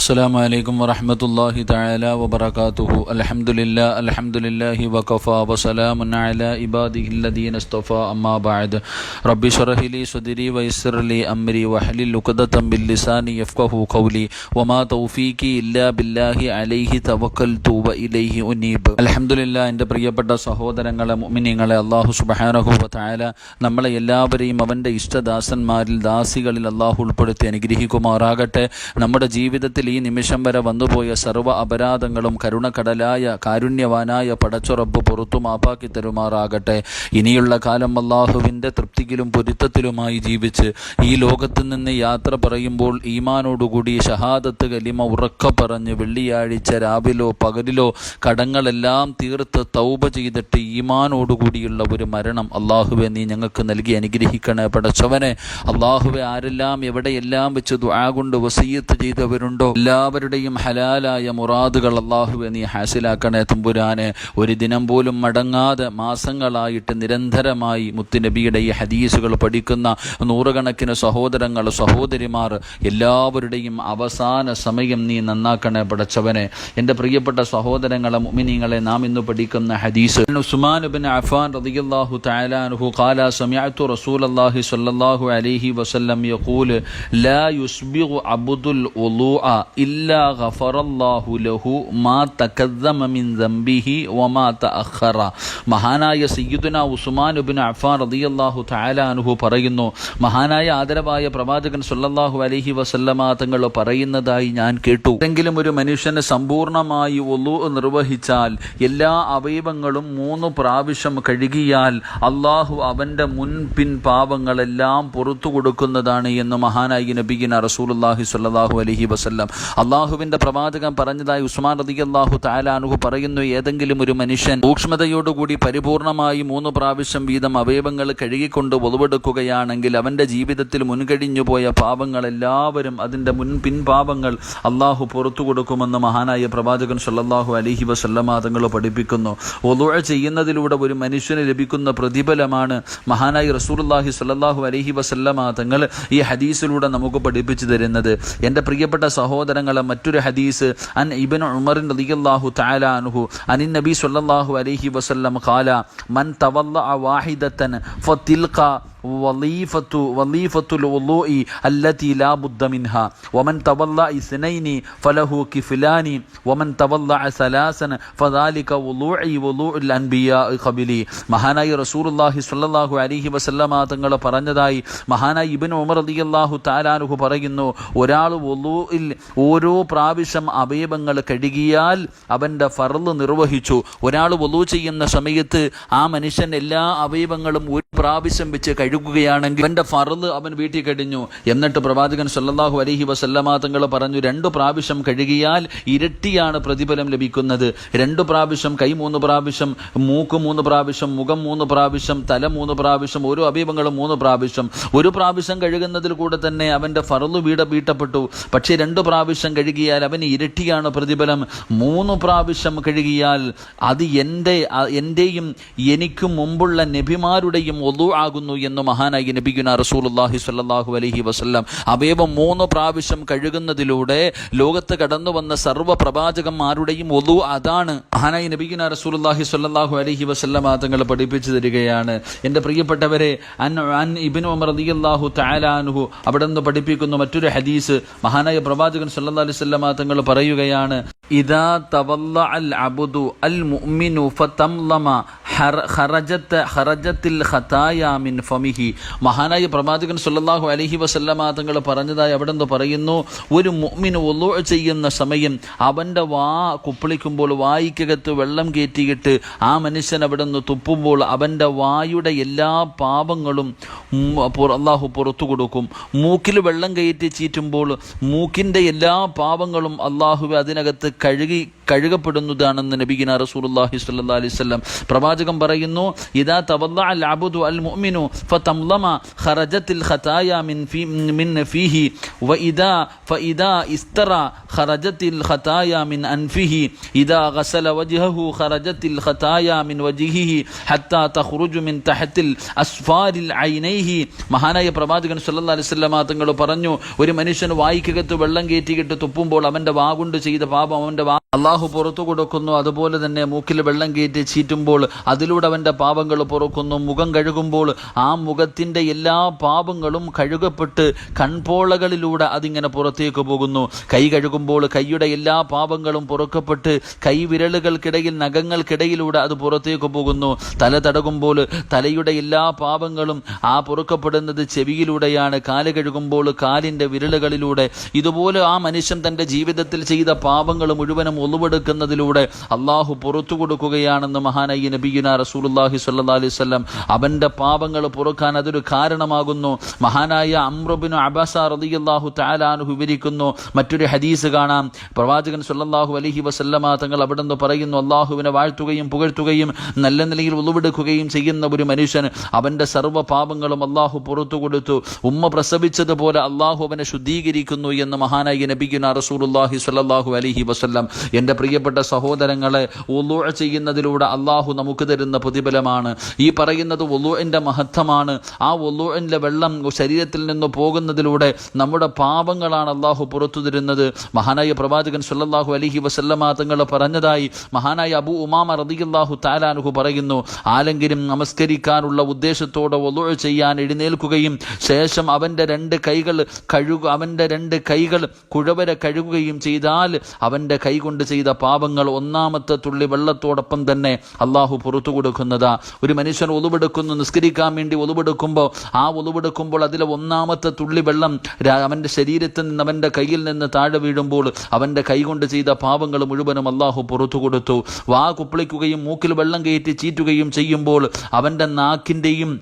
السلام عليكم ورحمة الله تعالى وبركاته الحمد لله الحمد لله وكفى وسلام على عباده الذين اصطفى أما بعد رب اشرح لي صدري ويسر لي أمري واحلل عقدة من لساني يفقه قولي وما توفيقي إلا بالله عليه توكلت وإليه أنيب الحمد لله എൻ്റെ പ്രിയപ്പെട്ട സഹോദരങ്ങളെ മുഅ്മിനീങ്ങളെ അല്ലാഹു സുബ്ഹാനഹു വ തആല നമ്മളെ എല്ലാവരെയും അവൻ്റെ ഇഷ്ടദാസന്മാരിൽ ദാസികളിൽ അള്ളാഹു ഉൾപ്പെടുത്തി അനുഗ്രഹിക്കുമാറാകട്ടെ നമ്മുടെ ജീവിതത്തിൽ ഈ നിമിഷം വരെ വന്നുപോയ സർവ അപരാധങ്ങളും കരുണക്കടലായ കാരുണ്യവാനായ പടച്ചുറപ്പ് പുറത്തു മാപ്പാക്കി തരുമാറാകട്ടെ. ഇനിയുള്ള കാലം അള്ളാഹുവിന്റെ തൃപ്തിയിലും പൊരുത്തത്തിലുമായി ജീവിച്ച് ഈ ലോകത്ത് നിന്ന് യാത്ര പറയുമ്പോൾ ഈമാനോടുകൂടി ഷഹാദത്ത് കലിമ ഉറക്ക പറഞ്ഞ് വെള്ളിയാഴ്ച രാവിലോ പകലിലോ കടങ്ങളെല്ലാം തീർത്ത് തൗബ ചെയ്തിട്ട് ഈമാനോടുകൂടിയുള്ള ഒരു മരണം അള്ളാഹുവെ നീ ഞങ്ങൾക്ക് നൽകി അനുഗ്രഹിക്കണേ പടച്ചവനെ. അള്ളാഹുവെ ആരെല്ലാം എവിടെയെല്ലാം വെച്ച് ദുആ കൊണ്ട് വസീയത്ത് ചെയ്തവരുണ്ടോ? എല്ലാവരുടെയും ഹലാലായ മുറാദുകൾ അള്ളാഹുവെ നീ ഹാസിലാക്കണേ തുമ്പുരാനെ. ഒരു ദിനം പോലും മടങ്ങാതെ മാസങ്ങളായിട്ട് നിരന്തരമായി മുത്തുനബിയുടെ ഈ ഹദീസുകൾ പഠിക്കുന്ന നൂറുകണക്കിന് സഹോദരങ്ങൾ സഹോദരിമാർ എല്ലാവരുടെയും അവസാന സമയം നീ നന്നാക്കണേ പടച്ചവനെ. എന്റെ പ്രിയപ്പെട്ട സഹോദരങ്ങളെ മുമിനിങ്ങളെ നാം ഇന്ന് പഠിക്കുന്ന ഹദീസ്. ഉസ്മാൻ ബിൻ അഫാൻ റളിയല്ലാഹു തആല കാല ഖാല സമിഅതു അള്ളാഹി സ്വല്ലല്ലാഹു അലൈഹി വസല്ലം യഖൂൽ ലാ യുസ്ബിഗു അബ്ദുൽ ഉളൂഅ ഇല്ലാ ഗഫറല്ലാഹു ലഹു മാ തക്കദ്ദമ മിൻ ദംബിഹി വമാ തഅഖറ. മഹാനായ സയ്യിദുന ഉസ്മാൻ ഇബ്നു അഫാൻ റളിയല്ലാഹു തആല അൻഹു പറയുന്നു മഹാനായ ആദരവായ പ്രവാചകൻ സല്ലല്ലാഹു അലൈഹി വസല്ലമ തങ്ങൾ പറയുന്നതായി ഞാൻ കേട്ടു. ഏതെങ്കിലും ഒരു മനുഷ്യന് സമ്പൂർണമായി ഒലു നിർവഹിച്ചാൽ എല്ലാ അവയവങ്ങളും മൂന്ന് പ്രാവശ്യം കഴുകിയാൽ അള്ളാഹു അവന്റെ മുൻപിൻ പാപങ്ങളെല്ലാം പുറത്തു കൊടുക്കുന്നതാണ് എന്ന് മഹാനായി നബിഗിന റസൂലുല്ലാഹി സല്ലാഹു അലൈഹി വസല്ലം അള്ളാഹുവിന്റെ പ്രവാചകൻ പറഞ്ഞതായി ഉസ്മാൻ റതി അള്ളാഹു താലാനുഹു പറയുന്നു ഏതെങ്കിലും ഒരു മനുഷ്യൻ സൂക്ഷ്മതയോടുകൂടി പരിപൂർണമായി മൂന്ന് പ്രാവശ്യം വീതം അവയവങ്ങൾ കഴുകിക്കൊണ്ട് ഒളിവെടുക്കുകയാണെങ്കിൽ അവന്റെ ജീവിതത്തിൽ മുൻകഴിഞ്ഞു പോയ പാപങ്ങളെല്ലാവരും അതിന്റെ മുൻ പിൻപാപങ്ങൾ അള്ളാഹു പുറത്തു കൊടുക്കുമെന്ന് മഹാനായ പ്രവാചകൻ സല്ലാഹു അലിഹി വസല്ലമ തങ്ങൾ പഠിപ്പിക്കുന്നു. ഒലുഴ ചെയ്യുന്നതിലൂടെ ഒരു മനുഷ്യന് ലഭിക്കുന്ന പ്രതിഫലമാണ് മഹാനായി റസൂലുള്ളാഹി സല്ലാഹു അലൈഹി വസല്ലമ തങ്ങൾ ഈ ഹദീസിലൂടെ നമുക്ക് പഠിപ്പിച്ചു തരുന്നത്. എന്റെ പ്രിയപ്പെട്ട സഹോദരങ്ങളെ മറ്റൊരു ഹദീസ് അൻ ഇബ്നു ഉമറിൻ തആല അൻഹു അനിൻ നബി സ്വല്ലല്ലാഹു അലൈഹി വസല്ലം ഖാല മൻ തവല്ലഅ വാഹിദത്തൻ ഫതിൽക വലീഫത്തു ലാ ബുദ്ദ വമൻ തവല്ലഅ ഇസ്നൈനി ഫലഹു വമൻ തവല്ല സലാസൻ ഫദാലിക ഖബിലി. മഹാനായി റസൂലുള്ളാഹി സ്വല്ലല്ലാഹു അലൈഹി വസല്ലമ തങ്ങൾ പറഞ്ഞതായി മഹാനായി ഇബ്നു ഉമർ റളിയല്ലാഹു തആലാനുഹു പറയുന്നു ഒരാൾ വുളൂഇൽ ഓരോ പ്രാവശ്യം അവയവങ്ങൾ കഴുകിയാൽ അവന്റെ ഫർൾ നിർവഹിച്ചു. ഒരാൾ വുളൂ ചെയ്യുന്ന സമയത്ത് ആ മനുഷ്യൻ എല്ലാ അവയവങ്ങളും പ്രാവശ്യം വെച്ച് കഴുകുകയാണെങ്കിൽ അവന്റെ ഫറൽ അവൻ വീട്ടിൽ കഴിഞ്ഞു. എന്നിട്ട് പ്രവാചകൻ സല്ലാഹു അലഹി വസല്ലമ തങ്ങൾ പറഞ്ഞു രണ്ടു പ്രാവശ്യം കഴുകിയാൽ ഇരട്ടിയാണ് പ്രതിഫലം ലഭിക്കുന്നത്. രണ്ടു പ്രാവശ്യം കൈ മൂന്ന് പ്രാവശ്യം മൂക്ക് മൂന്ന് പ്രാവശ്യം മുഖം മൂന്ന് പ്രാവശ്യം തല മൂന്ന് പ്രാവശ്യം ഓരോ അഭീപങ്ങളും മൂന്ന് പ്രാവശ്യം. ഒരു പ്രാവശ്യം കഴുകുന്നതിൽ കൂടെ തന്നെ അവന്റെ ഫറൽ വീട വീട്ടപ്പെട്ടു. പക്ഷേ രണ്ടു പ്രാവശ്യം കഴുകിയാൽ അവന് ഇരട്ടിയാണ് പ്രതിഫലം. മൂന്ന് പ്രാവശ്യം കഴുകിയാൽ അത് എന്റെ എന്റെയും എനിക്കും മുമ്പുള്ള നബിമാരുടെയും ഒതു ആകുന്നു എന്ന് മഹാനായി നബിഗുന റസൂലുല്ലാഹി സ്വല്ലല്ലാഹു അലഹി വസ്ല്ലാം അവയവം മൂന്ന് പ്രാവശ്യം കഴുകുന്നതിലൂടെ ലോകത്ത് കടന്നു വന്ന സർവ പ്രവാചകന്മാരുടെയും ഒതു അതാണ്. മഹാനായി നബിഗുന റസൂലുല്ലാഹി സ്വല്ലല്ലാഹു അലൈഹി വസല്ലം തങ്ങൾ പഠിപ്പിച്ചു തരികയാണ്. എന്റെ പ്രിയപ്പെട്ടവരെ അൻ അൻ ഇബ്നു ഉമർ അൻഹു അവിടെ നിന്ന് പഠിപ്പിക്കുന്നു മറ്റൊരു ഹദീസ് മഹാനായ പ്രവാചകൻ സല്ലാ അലൈഹി വസല്ലം തങ്ങൾ പറയുകയാണ് ഇതാ തവല്ല അൽ അബ്ദു അൽ മുഅ്മിനു ഫതംലമ ഖറജത്ത് ഖറജത്തിൽ മിൻ ഫമിഹി. മഹാനായ പ്രവാചകൻ സുല്ലാഹു അലഹി വസല്ലമ തങ്ങൾ പറഞ്ഞതായി അവിടെ നിന്ന് പറയുന്നു ഒരു മുഅ്മിന് ഒലു ചെയ്യുന്ന സമയം അവന്റെ വാ കുപ്പിളിക്കുമ്പോൾ വായിക്കകത്ത് വെള്ളം കയറ്റിയിട്ട് ആ മനുഷ്യൻ അവിടെ നിന്ന് തുപ്പുമ്പോൾ അവന്റെ വായുടെ എല്ലാ പാപങ്ങളും അള്ളാഹു പുറത്തു കൊടുക്കും. മൂക്കിൽ വെള്ളം കയറ്റി ചീറ്റുമ്പോൾ മൂക്കിന്റെ എല്ലാ പാപങ്ങളും അള്ളാഹു അതിനകത്ത് കഴുകി കഴുകപ്പെടുന്നതാണെന്ന് നബിഗിന സ്വല്ലല്ലാഹി അലൈഹി വസല്ലം പ്രവാചകൻ പറയുന്നു ഇദാ തവല്ലഅ അൽ അബ്ദു അൽ മുഅ്മിനു ഫതംലമ ഖറജത്തിൽ ഖതായ മിൻ ഫീ മിൻ ഫീഹി വഇദാ ഫഇദാ ഇസ്തറ ഖറജത്തിൽ ഖതായ മിൻ അൻഫിഹി ഇദാ ഗസല വജ്ഹഹു ഖറജത്തിൽ ഖതായ മിൻ വജ്ഹിഹി ഹത്താ തഖ്റുജു മിൻ തഹത്തിൽ അസ്ഫാരിൽ ഐനൈഹി. മഹാനായ പ്രവാചകൻ സല്ലല്ലാഹു അലൈഹി വസല്ലമ തങ്ങൾ പറഞ്ഞു ഒരു മനുഷ്യൻ വായിക്കകത്ത് വെള്ളം കയറ്റിയിട്ട് തുപ്പുമ്പോൾ അവന്റെ വാ കൊണ്ട് ചെയ്ത പാപം അവന്റെ വാ അള്ളാഹു പുറത്തു കൊടുക്കുന്നു. അതുപോലെ തന്നെ മൂക്കിൽ വെള്ളം കയറ്റി ചീറ്റുമ്പോൾ അതിലൂടെ അവന്റെ പാപങ്ങൾ പുറക്കുന്നു. മുഖം കഴുകുമ്പോൾ ആ മുഖത്തിന്റെ എല്ലാ പാപങ്ങളും കഴുകപ്പെട്ട് കൺപോളകളിലൂടെ അതിങ്ങനെ പുറത്തേക്ക് പോകുന്നു. കൈ കഴുകുമ്പോൾ കൈയുടെ എല്ലാ പാപങ്ങളും പുറക്കപ്പെട്ട് കൈവിരലുകൾക്കിടയിൽ നഖങ്ങൾക്കിടയിലൂടെ അത് പുറത്തേക്ക് പോകുന്നു. തല തടകുമ്പോൾ തലയുടെ എല്ലാ പാപങ്ങളും ആ പുറക്കപ്പെടുന്നത് ചെവിയിലൂടെയാണ്. കാൽ കഴുകുമ്പോൾ കാലിന്റെ വിരലുകളിലൂടെ. ഇതുപോലെ ആ മനുഷ്യൻ തന്റെ ജീവിതത്തിൽ ചെയ്ത പാപങ്ങൾ മുഴുവനും ഒളിവെടുക്കുന്നതിലൂടെ അള്ളാഹു പുറത്തു കൊടുക്കുകയാണെന്ന് മഹാനായി നബിയുന റസൂലുള്ളാഹി സ്വല്ലല്ലാഹി അലൈഹി വസല്ലം അവന്റെ പാപങ്ങൾ പുറക്കാൻ അതൊരു കാരണമാകുന്നു. മഹാനായ അമ്രബിനു അബസ റളിയല്ലാഹു താലാനു വിവരിക്കുന്നു. മറ്റൊരു ഹദീസ് കാണാം. പ്രവാചകൻ സ്വല്ലല്ലാഹു അലഹി വസല്ലമ തങ്ങൾ അവിടെ നിന്ന് പറയുന്നു അള്ളാഹുവിനെ വാഴ്ത്തുകയും പുകഴ്ത്തുകയും നല്ല നിലയിൽ ഉളവെടുക്കുകയും ചെയ്യുന്ന ഒരു മനുഷ്യൻ അവന്റെ സർവ പാപങ്ങളും അള്ളാഹു പുറത്തു കൊടുത്തു. ഉമ്മ പ്രസവിച്ചതുപോലെ അള്ളാഹു അവനെ ശുദ്ധീകരിക്കുന്നു എന്ന് മഹാനായി നബിഗുന റസൂലുള്ളാഹി സ്വല്ലല്ലാഹു അലൈഹി വസല്ലം എന്റെ പ്രിയപ്പെട്ട സഹോദരങ്ങളെ ഒലു ചെയ്യുന്നതിലൂടെ അള്ളാഹു നമുക്ക് തരുന്ന പ്രതിഫലമാണ്. ഈ പറയുന്നത് ഒലുവിന്റെ മഹത്വമാണ്. ആ ഒലുവിന്റെ വെള്ളം ശരീരത്തിൽ നിന്ന് പോകുന്നതിലൂടെ നമ്മുടെ പാപങ്ങളാണ് അള്ളാഹു പുറത്തു തരുന്നത്. മഹാനായ പ്രവാചകൻ സല്ലല്ലാഹു അലൈഹി വസല്ലമ തങ്ങൾ പറഞ്ഞതായി മഹാനായ അബു ഉമാമ റളിയല്ലാഹു താലാനുഹു പറയുന്നു ആരെങ്കിലും നമസ്കരിക്കാനുള്ള ഉദ്ദേശത്തോടെ ഒലു ചെയ്യാൻ എഴുന്നേൽക്കുകയും ശേഷം അവന്റെ രണ്ട് കൈകൾ കഴുക അവന്റെ രണ്ട് കൈകൾ കുഴവരെ കഴുകുകയും ചെയ്താൽ അവന്റെ കൈ കൊണ്ട് ചെയ്ത പാപങ്ങൾ ഒന്നാമത്തെ തുള്ളി വെള്ളത്തോടൊപ്പം തന്നെ അള്ളാഹു പുറത്തു കൊടുക്കുന്നതാ. ഒരു മനുഷ്യൻ ഒലുവെടുക്കുന്നു നിസ്കരിക്കാൻ വേണ്ടി ഒലുവെടുക്കുമ്പോൾ ആ ഒലുവെടുക്കുമ്പോൾ അതിലെ ഒന്നാമത്തെ തുള്ളി വെള്ളം അവന്റെ ശരീരത്തിൽ നിന്ന് അവന്റെ കയ്യിൽ നിന്ന് താഴെ വീഴുമ്പോൾ അവന്റെ കൈകൊണ്ട് ചെയ്ത പാപങ്ങൾ മുഴുവനും അള്ളാഹു പുറത്തു കൊടുത്തു. വാ കുപ്പിളിക്കുകയും മൂക്കിൽ വെള്ളം കയറ്റി ചീറ്റുകയും ചെയ്യുമ്പോൾ അവന്റെ നാക്കിന്റെയും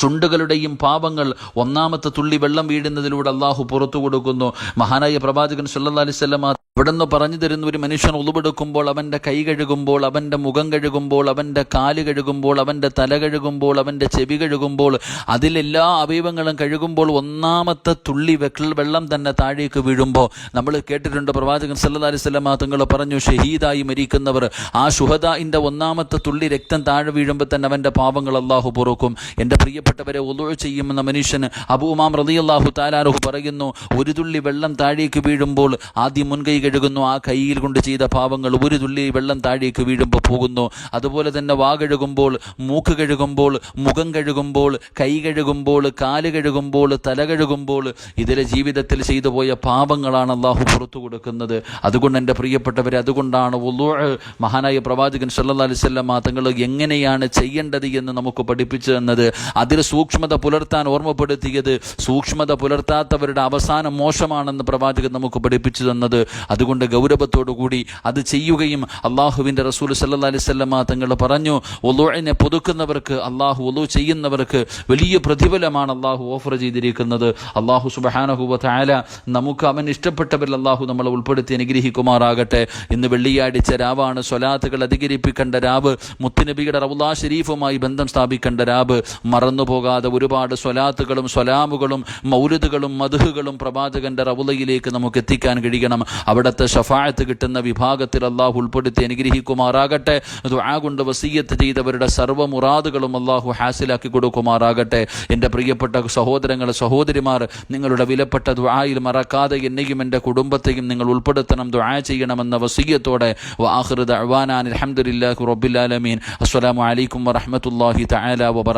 ചുണ്ടുകളുടെയും പാപങ്ങൾ ഒന്നാമത്തെ തുള്ളി വെള്ളം വീഴുന്നതിലൂടെ അള്ളാഹു പുറത്തു കൊടുക്കുന്നു. മഹാനായ പ്രവാചകൻ സല്ലാ അലൈഹി വസല്ലമ ഇവിടുന്ന് പറഞ്ഞു തരുന്ന ഒരു മനുഷ്യൻ ഉളുവെടുക്കുമ്പോൾ അവന്റെ കൈ കഴുകുമ്പോൾ അവന്റെ മുഖം കഴുകുമ്പോൾ അവന്റെ കാൽ കഴുകുമ്പോൾ അവന്റെ തല കഴുകുമ്പോൾ അവന്റെ ചെവി കഴുകുമ്പോൾ അതിലെല്ലാ അവയവങ്ങളും കഴുകുമ്പോൾ ഒന്നാമത്തെ തുള്ളി വെക്കൽ വെള്ളം തന്നെ താഴേക്ക് വീഴുമ്പോൾ നമ്മൾ കേട്ടിട്ടുണ്ട് പ്രവാചകൻ സല്ലല്ലാഹു അലൈഹി വസല്ലമ തങ്ങൾ പറഞ്ഞു ഷഹീദായി മരിക്കുന്നവർ ആ ഷുഹദായിന്റെ ഒന്നാമത്തെ തുള്ളി രക്തം താഴെ വീഴുമ്പോൾ തന്നെ അവന്റെ പാപങ്ങൾ അള്ളാഹു പൊറുക്കും. എന്റെ പ്രിയപ്പെട്ടവരെ ഒലു ചെയ്യുമെന്ന മനുഷ്യന് അബൂമാം റളിയല്ലാഹു താലാറുഹു പറയുന്നു ഒരു തുള്ളി വെള്ളം താഴേക്ക് വീഴുമ്പോൾ ആദ്യം മുൻകൈ കഴുകുന്നു ആ കയ്യിൽ കൊണ്ട് ചെയ്ത പാപങ്ങൾ ഒരു തുള്ളി വെള്ളം താഴേക്ക് വീഴുമ്പോൾ പോകുന്നു. അതുപോലെ തന്നെ വാ കഴുകുമ്പോൾ മൂക്ക് കഴുകുമ്പോൾ മുഖം കഴുകുമ്പോൾ കൈ കഴുകുമ്പോൾ കാൽ കഴുകുമ്പോൾ തല കഴുകുമ്പോൾ ഇതിലെ ജീവിതത്തിൽ ചെയ്തു പോയ പാപങ്ങളാണ് അള്ളാഹു പുറത്തു കൊടുക്കുന്നത്. അതുകൊണ്ട് എന്റെ പ്രിയപ്പെട്ടവരെ അതുകൊണ്ടാണ് മഹാനായ പ്രവാചകൻ സല്ലാ അലൈഹി വസല്ലമ തങ്ങൾ എങ്ങനെയാണ് ചെയ്യേണ്ടത് എന്ന് നമുക്ക് പഠിപ്പിച്ചു തന്നത്. അതിൽ സൂക്ഷ്മത പുലർത്താൻ ഓർമ്മപ്പെടുത്തിയത് സൂക്ഷ്മത പുലർത്താത്തവരുടെ അവസാനം മോശമാണെന്ന് പ്രവാചകൻ നമുക്ക് പഠിപ്പിച്ചു തന്നത്. അതുകൊണ്ട് ഗൗരവത്തോടു കൂടി അത് ചെയ്യുകയും അള്ളാഹുവിന്റെ റസൂൽ സല്ലല്ലാഹു അലൈഹി വസല്ലമ തങ്ങൾ പറഞ്ഞു ഒലുവിനെ പുതുക്കുന്നവർക്ക് അള്ളാഹു ഒലു ചെയ്യുന്നവർക്ക് വലിയ പ്രതിഫലമാണ് അള്ളാഹു ഓഫർ ചെയ്തിരിക്കുന്നത്. അള്ളാഹു സുബഹാനഹുവ താല നമുക്ക് അവൻ ഇഷ്ടപ്പെട്ടവരിൽ അള്ളാഹു നമ്മളെ ഉൾപ്പെടുത്തി അനുഗ്രഹിക്കുമാറാകട്ടെ. ഇന്ന് വെള്ളിയാഴ്ച രാവാണ് സ്വലാത്തുകൾ അധികരിപ്പിക്കേണ്ട രാവ് മുത്തുനബിയുടെ റവുല്ലാ ഷെരീഫുമായി ബന്ധം സ്ഥാപിക്കേണ്ട രാവ്. മറന്നുപോകാതെ ഒരുപാട് സ്വലാത്തുകളും സ്വലാമുകളും മൗലുദുകളും മധുഹുകളും പ്രവാചകന്റെ റവുലയിലേക്ക് നമുക്ക് എത്തിക്കാൻ കഴിയണം. അവിടുത്തെ ഷഫായത്ത് കിട്ടുന്ന വിഭാഗത്തിൽ അള്ളാഹു ഉൾപ്പെടുത്തി അനുഗ്രഹിക്കുമാറാകട്ടെ. ദുആ കൊണ്ട് വസീയത്ത് ചെയ്തവരുടെ സർവ മുറാദുകളും അള്ളാഹു ഹാസിലാക്കി കൊടുക്കുമാറാകട്ടെ. എന്റെ പ്രിയപ്പെട്ട സഹോദരങ്ങൾ സഹോദരിമാർ നിങ്ങളുടെ വിലപ്പെട്ട ദുആയിൽ മറക്കാതെ എന്നെയും എന്റെ കുടുംബത്തെയും നിങ്ങൾ ഉൾപ്പെടുത്തണം ദുആ ചെയ്യണമെന്ന വസീയത്തോടെ. വാഹൃദ് അഹ്വാനാൻ അലഹമുല്ലാഹു റബ്ബിൽ ആലമീൻ. അസ്സലാമു അലൈക്കും വറഹ്മത്തുള്ളാഹി തആല വബറകാതുഹു